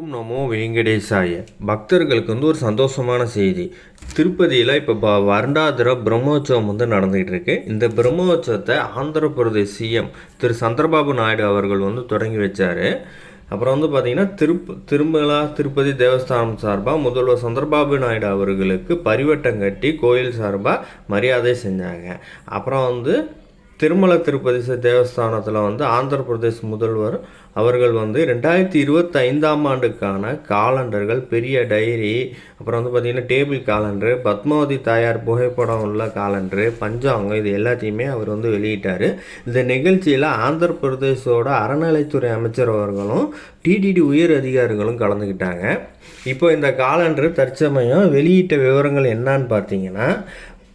ஓம் நமோ வெங்கடேசாய பக்தர்களுக்கு வந்து ஒரு சந்தோஷமான செய்தி. திருப்பதியில் இப்போ ப வருடாந்திர பிரம்மோற்சவம் வந்து நடந்துகிட்டு இருக்கு இந்த பிரம்மோற்சவத்தை ஆந்திர பிரதேஷ் சிஎம் திரு சந்திரபாபு நாயுடு அவர்கள் வந்து தொடங்கி வச்சார். அப்புறம் வந்து பார்த்திங்கன்னா திருப்ப திருமலா திருப்பதி தேவஸ்தானம் சார்பாக முதல்வர் சந்திரபாபு நாயுடு அவர்களுக்கு பரிவட்டம் கட்டி கோயில் சார்பாக மரியாதை செஞ்சாங்க. அப்புறம் வந்து திருமல திருப்பதி தேவஸ்தானத்தில் வந்து ஆந்திர பிரதேஷ் முதல்வர் அவர்கள் வந்து ரெண்டாயிரத்தி இருபத்தைந்தாம் ஆண்டுக்கான காலண்டர்கள் பெரிய டைரி அப்புறம் வந்து பார்த்திங்கன்னா டேபிள் காலண்டரு பத்மாவதி தாயார் புகைப்படம் உள்ள காலண்டரு பஞ்சாங்கம் இது எல்லாத்தையுமே அவர் வந்து வெளியிட்டார். இந்த நிகழ்ச்சியில் ஆந்திர பிரதேசோட அறநிலைத்துறை அமைச்சர் அவர்களும் டிடிடி உயர் அதிகாரிகளும் கலந்துக்கிட்டாங்க. இப்போ இந்த காலண்டர் தற்சமயம் வெளியிட்ட விவரங்கள் என்னன்னு பார்த்தீங்கன்னா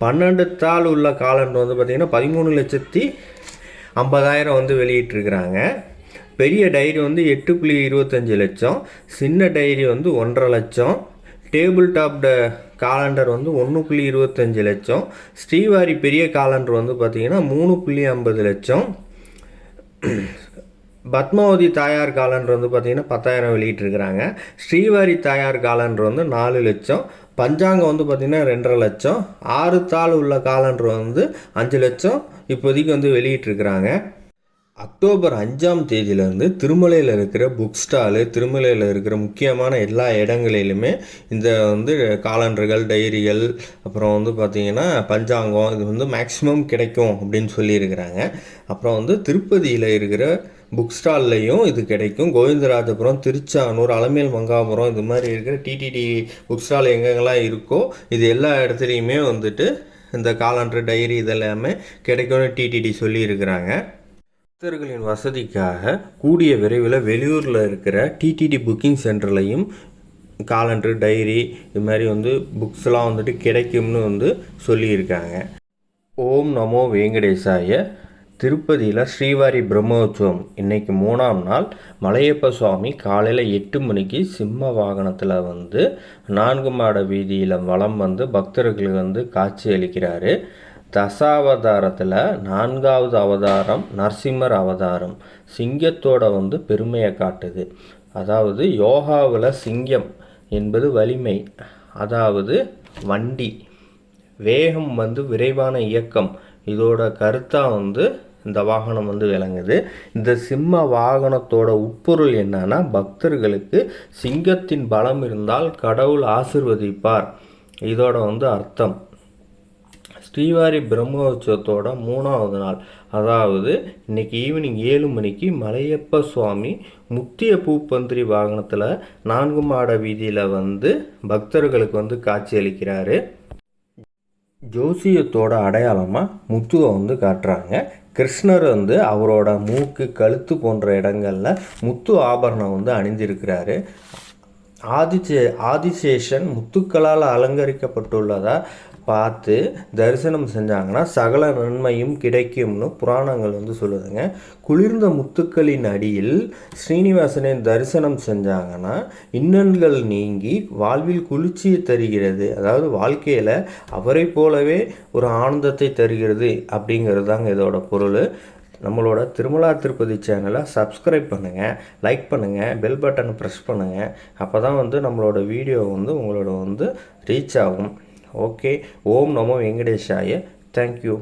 பன்னெண்டு தாள் உள்ள காலண்டர் வந்து பார்த்திங்கன்னா பதிமூணு லட்சத்தி ஐம்பதாயிரம் வந்து வெளியிட்டிருக்கிறாங்க. பெரிய டைரி வந்து எட்டு புள்ளி இருபத்தஞ்சி லட்சம். சின்ன டைரி வந்து ஒன்றரை லட்சம். டேபிள் டாப் ட காலண்டர் வந்து ஒன்று புள்ளி இருபத்தஞ்சி லட்சம். ஸ்ரீவாரி பெரிய காலண்டர் வந்து பார்த்திங்கன்னா மூணு புள்ளி ஐம்பது லட்சம். பத்மாவதி தாயார் காலண்டர் வந்து பார்த்திங்கன்னா பத்தாயிரம் வெளியிட்டிருக்கிறாங்க. ஸ்ரீவாரி தாயார் காலண்டர் வந்து நாலு லட்சம். பஞ்சாங்கம் வந்து பார்த்திங்கன்னா ரெண்டரை லட்சம். ஆறு தாள் உள்ள காலண்டர் வந்து அஞ்சு லட்சம். இப்போதைக்கு வந்து வெளியிட்டிருக்கிறாங்க. அக்டோபர் அஞ்சாம் தேதியிலேருந்து திருமலையில் இருக்கிற புக் ஸ்டாலு திருமலையில் இருக்கிற முக்கியமான எல்லா இடங்களிலுமே இந்த வந்து காலண்டர்கள் டைரிகள் அப்புறம் வந்து பார்த்திங்கன்னா பஞ்சாங்கம் இது வந்து மேக்ஸிமம் கிடைக்கும் அப்படின்னு சொல்லியிருக்கிறாங்க. அப்புறம் வந்து திருப்பதியில் இருக்கிற புக் ஸ்டால்லையும் இது கிடைக்கும். கோவிந்தராஜபுரம் திருச்சானூர் அலமேல் மங்காபுரம் இது மாதிரி இருக்கிற டிடிடி புக் ஸ்டால் எங்கெங்கெல்லாம் இருக்கோ இது எல்லா இடத்துலையுமே வந்துட்டு இந்த காலண்டர் டைரி இதெல்லாமே கிடைக்கும்னு டிடிடி சொல்லியிருக்கிறாங்க. பக்தர்களின் வசதிக்காக கூடிய விரைவில் வெளியூரில் இருக்கிற டிடிடி புக்கிங் சென்டர்லையும் காலண்டர் டைரி இது மாதிரி வந்து புக்ஸ்லாம் வந்துட்டு கிடைக்கும்னு வந்து சொல்லியிருக்காங்க. ஓம் நமோ வெங்கடேசாய. திருப்பதியில் ஸ்ரீவாரி பிரம்மோற்சவம் இன்னைக்கு மூணாம் நாள். மலையப்ப சுவாமி காலையில் எட்டு மணிக்கு சிம்ம வாகனத்தில் வந்து நான்கு மாட வீதியில் வளம் வந்து பக்தர்களுக்கு வந்து காட்சி அளிக்கிறாரு. தசாவதாரத்தில் நான்காவது அவதாரம் நரசிம்மர் அவதாரம். சிங்கத்தோட வந்து பெருமையை காட்டுது. அதாவது யோகாவில் சிங்கம் என்பது வலிமை அதாவது வண்டி. வேகம் வந்து விரைவான இயக்கம். இதோட கருத்தாக வந்து இந்த வாகனம் வந்து விளங்குது. இந்த சிம்ம வாகனத்தோட உட்பொருள் என்னன்னா பக்தர்களுக்கு சிங்கத்தின் பலம் இருந்தால் கடவுள் ஆசிர்வதிப்பார். இதோட வந்து அர்த்தம். ஸ்ரீவாரி பிரம்மோற்சவத்தோட மூணாவது நாள். அதாவது இன்னைக்கு ஈவினிங் ஏழு மணிக்கு மலையப்ப சுவாமி முத்திய பூப்பந்திரி வாகனத்தில் நான்கு மாட வீதியில் வந்து பக்தர்களுக்கு வந்து காட்சி அளிக்கிறாரு. ஜோசியத்தோட அடையாளமாக முத்துவை வந்து காட்டுறாங்க. கிருஷ்ணர் வந்து அவரோட மூக்கு கழுத்து போன்ற இடங்களில் முத்து ஆபரணம் வந்து அணிந்திருக்கிறாரு. ஆதிசே ஆதிசேஷன் முத்துக்களால் அலங்கரிக்கப்பட்டுள்ளதா பார்த்து தரிசனம் செஞ்சாங்கன்னா சகல நன்மையும் கிடைக்கும்னு புராணங்கள் வந்து சொல்லுதுங்க. குளிர்ந்த முத்துக்களின் அடியில் ஸ்ரீனிவாசனை தரிசனம் செஞ்சாங்கன்னா இன்னல்கள் நீங்கி வாழ்வில் குளிர்ச்சியை தருகிறது. அதாவது வாழ்க்கையில் அவரை போலவே ஒரு ஆனந்தத்தை தருகிறது அப்படிங்கிறது தாங்க இதோட பொருள். நம்மளோட திருமலா திருப்பதி சேனலை சப்ஸ்கிரைப் பண்ணுங்கள் லைக் பண்ணுங்கள் பெல் பட்டனை ப்ரெஸ் பண்ணுங்கள் அப்போ தான் வந்து நம்மளோட வீடியோ வந்து உங்களோட வந்து ரீச் ஆகும். ஓகே ஓம் நமோ வெங்கடேஷாய. தேங்க்யூ